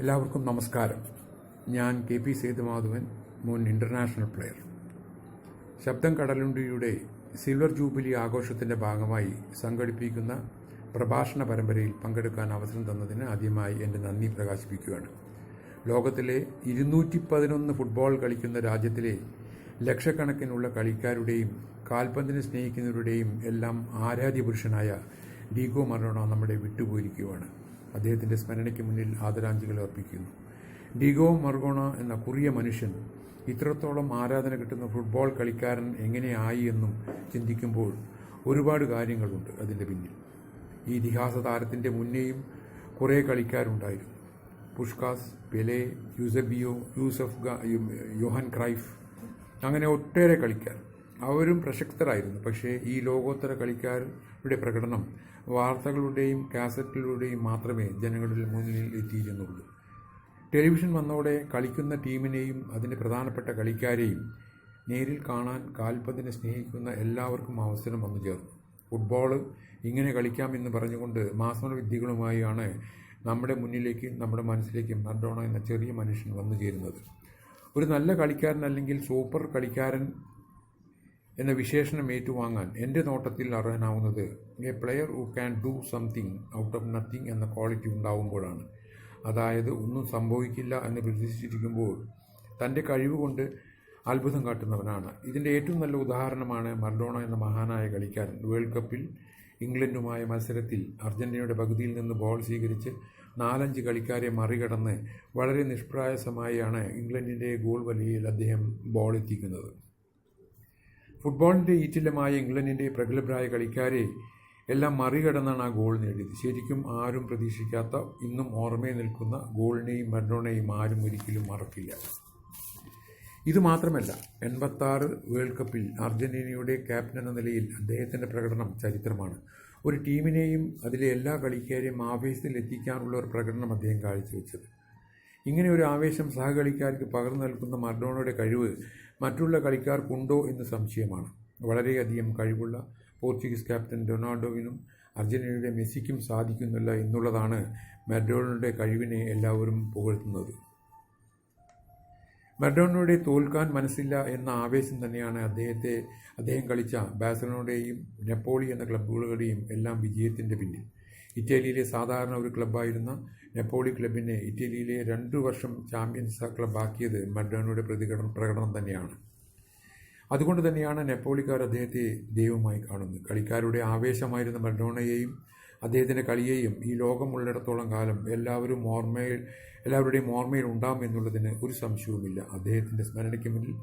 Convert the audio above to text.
എല്ലാവർക്കും നമസ്കാരം. ഞാൻ കെ പി സേതുമാധവൻ മുൻ ഇന്റർനാഷണൽ പ്ലെയർ. ശബ്ദം കടലുണ്ടിയുടെ സിൽവർ ജൂബിലി ആഘോഷത്തിന്റെ ഭാഗമായി സംഘടിപ്പിക്കുന്ന പ്രഭാഷണ പരമ്പരയിൽ പങ്കെടുക്കാൻ അവസരം തന്നതിന് ആദ്യമായി എന്റെ നന്ദി പ്രകാശിപ്പിക്കുകയാണ്. ലോകത്തിലെ ഇരുന്നൂറ്റി പതിനൊന്ന് ഫുട്ബോൾ കളിക്കുന്ന രാജ്യത്തിലെ ലക്ഷക്കണക്കിനുള്ള കളിക്കാരുടെയും കാൽപന്തിനെ സ്നേഹിക്കുന്നവരുടെയും എല്ലാം ആരാധ്യ പുരുഷനായ ഡീഗോ മറോണ നമ്മുടെ വിട്ടുപോയിരിക്കുകയാണ് അദ്ദേഹത്തിന്റെ സ്മരണയ്ക്ക് മുന്നിൽ ആദരാഞ്ജലികൾ അർപ്പിക്കുന്നു. ഡീഗോ മർഗോണ എന്ന കുറിയ മനുഷ്യൻ ഇത്രത്തോളം ആരാധന കിട്ടുന്ന ഫുട്ബോൾ കളിക്കാരൻ എങ്ങനെയായി എന്നും ചിന്തിക്കുമ്പോൾ ഒരുപാട് കാര്യങ്ങളുണ്ട് അതിന്റെ പിന്നിൽ. ഈ ഇതിഹാസ താരത്തിന്റെ മുന്നേയും കുറേ കളിക്കാരുണ്ടായിരുന്നു. Puskas Pele Eusebio Yusuf Johan Cruyff അങ്ങനെ ഒട്ടേറെ കളിക്കാർ. അവരും പ്രശസ്തരായിരുന്നു പക്ഷേ ഈ ലോകോത്തര കളിക്കാരുടെ പ്രകടനം വാർത്തകളുടെയും കാസറ്റുകളുടെയും മാത്രമേ ജനങ്ങളിൽ മുന്നിൽ എത്തിയിരുന്നുള്ളൂ. ടെലിവിഷൻ വന്നതോടെ കളിക്കുന്ന ടീമിനെയും അതിന്റെ പ്രധാനപ്പെട്ട കളിക്കാരെയും നേരിൽ കാണാൻ കാൽപ്പതിനെ സ്നേഹിക്കുന്ന എല്ലാവർക്കും അവസരം വന്നു ചേർന്നു. ഫുട്ബോൾ ഇങ്ങനെ കളിക്കാമെന്ന് പറഞ്ഞുകൊണ്ട് മാസമ വിദ്യകളുമായാണ് നമ്മുടെ മുന്നിലേക്ക് നമ്മുടെ മനസ്സിലേക്ക് മർഡോണ എന്ന ചെറിയ മനുഷ്യൻ വന്നു ചേരുന്നത്. ഒരു നല്ല കളിക്കാരൻ അല്ലെങ്കിൽ സൂപ്പർ കളിക്കാരൻ എന്ന വിശേഷണം ഏറ്റുവാങ്ങാൻ എന്റെ നോട്ടത്തിൽ അർഹനാവുന്നത് a player who can do something out of nothing എന്ന ക്വാളിറ്റി ഉണ്ടാവുമ്പോഴാണ്. അതായത് ഒന്നും സംഭവിക്കില്ല എന്ന് പ്രതീക്ഷിച്ചിരിക്കുമ്പോൾ തന്റെ കഴിവുകൊണ്ട് അത്ഭുതം കാട്ടുന്നവനാണ്. ഇതിന്റെ ഏറ്റവും നല്ല ഉദാഹരണമാണ് മർഡോണ എന്ന മഹാനായ കളിക്കാരൻ. വേൾഡ് കപ്പിൽ ഇംഗ്ലണ്ടുമായ മത്സരത്തിൽ അർജന്റീനയുടെ പകുതിയിൽ നിന്ന് ബോൾ സ്വീകരിച്ച് നാലഞ്ച് കളിക്കാരെ മറികടന്ന് വളരെ നിഷ്പ്രയാസമായാണ് ഇംഗ്ലണ്ടിന്റെ ഗോൾ വലയിൽ അദ്ദേഹം ബോൾ എത്തിക്കുന്നത്. ഫുട്ബോളിന്റെ ഈറ്റില്ലമായ ഇംഗ്ലണ്ടിന്റെ പ്രഗത്ഭരായ കളിക്കാരെ എല്ലാം മറികടന്നാണ് ആ ഗോൾ നേടിയത്. ശരിക്കും ആരും പ്രതീക്ഷിക്കാത്ത ഇന്നും ഓർമ്മയിൽ നിൽക്കുന്ന ഗോളിനെയും മരണോണെയും ആരും ഒരിക്കലും മറക്കില്ല. ഇത് മാത്രമല്ല എൺപത്താറ് വേൾഡ് കപ്പിൽ അർജന്റീനയുടെ ക്യാപ്റ്റൻ എന്ന നിലയിൽ അദ്ദേഹത്തിന്റെ പ്രകടനം ചരിത്രമാണ്. ഒരു ടീമിനെയും അതിലെ എല്ലാ കളിക്കാരെയും ആവേശത്തിൽ എത്തിക്കാനുള്ള ഒരു പ്രകടനം അദ്ദേഹം കാഴ്ചവെച്ചത്. ഇങ്ങനെ ഒരു ആവേശം സഹകളിക്കാർക്ക് പകർന്നു നൽകുന്ന മർഡോണയുടെ കഴിവ് മറ്റുള്ള കളിക്കാർക്കുണ്ടോ എന്ന് സംശയമാണ്. വളരെയധികം കഴിവുള്ള പോർച്ചുഗീസ് ക്യാപ്റ്റൻ ഡൊണാൾഡോവിനും അർജന്റീനയുടെ മെസ്സിക്കും സാധിക്കുന്നില്ല എന്നുള്ളതാണ് മർഡോണയുടെ കഴിവിനെ എല്ലാവരും പുകഴ്ത്തുന്നത്. മർഡോണയുടെ തോൽക്കാൻ മനസ്സില്ല എന്ന ആവേശം തന്നെയാണ് അദ്ദേഹത്തെ അദ്ദേഹം കളിച്ച ബാഴ്സലോണയുടെയും നെപ്പോളി എന്ന ക്ലബ്ബുകളുടെയും എല്ലാം വിജയത്തിന്റെ പിന്നിൽ. ഇറ്റലിയിലെ സാധാരണ ഒരു ക്ലബ്ബായിരുന്ന നെപ്പോളി ക്ലബിനെ ഇറ്റലിയിലെ രണ്ടു വർഷം ചാമ്പ്യൻസ് ക്ലബ്ബാക്കിയത് മഡോണയുടെ പ്രതികടനം പ്രകടനം തന്നെയാണ്. അതുകൊണ്ട് തന്നെയാണ് നെപ്പോളിക്കാർ അദ്ദേഹത്തെ ദൈവമായി കാണുന്നത്. കളിക്കാരുടെ ആവേശമായിരുന്ന മഡോണയെയും അദ്ദേഹത്തിന്റെ കളിയെയും ഈ ലോകമുള്ളിടത്തോളം കാലം എല്ലാവരും ഓർമ്മയിൽ എല്ലാവരുടെയും ഓർമ്മയിൽ ഉണ്ടാകും എന്നുള്ളതിന് ഒരു സംശയവുമില്ല. അദ്ദേഹത്തിന്റെ സ്മരണയ്ക്ക് മുന്നിൽ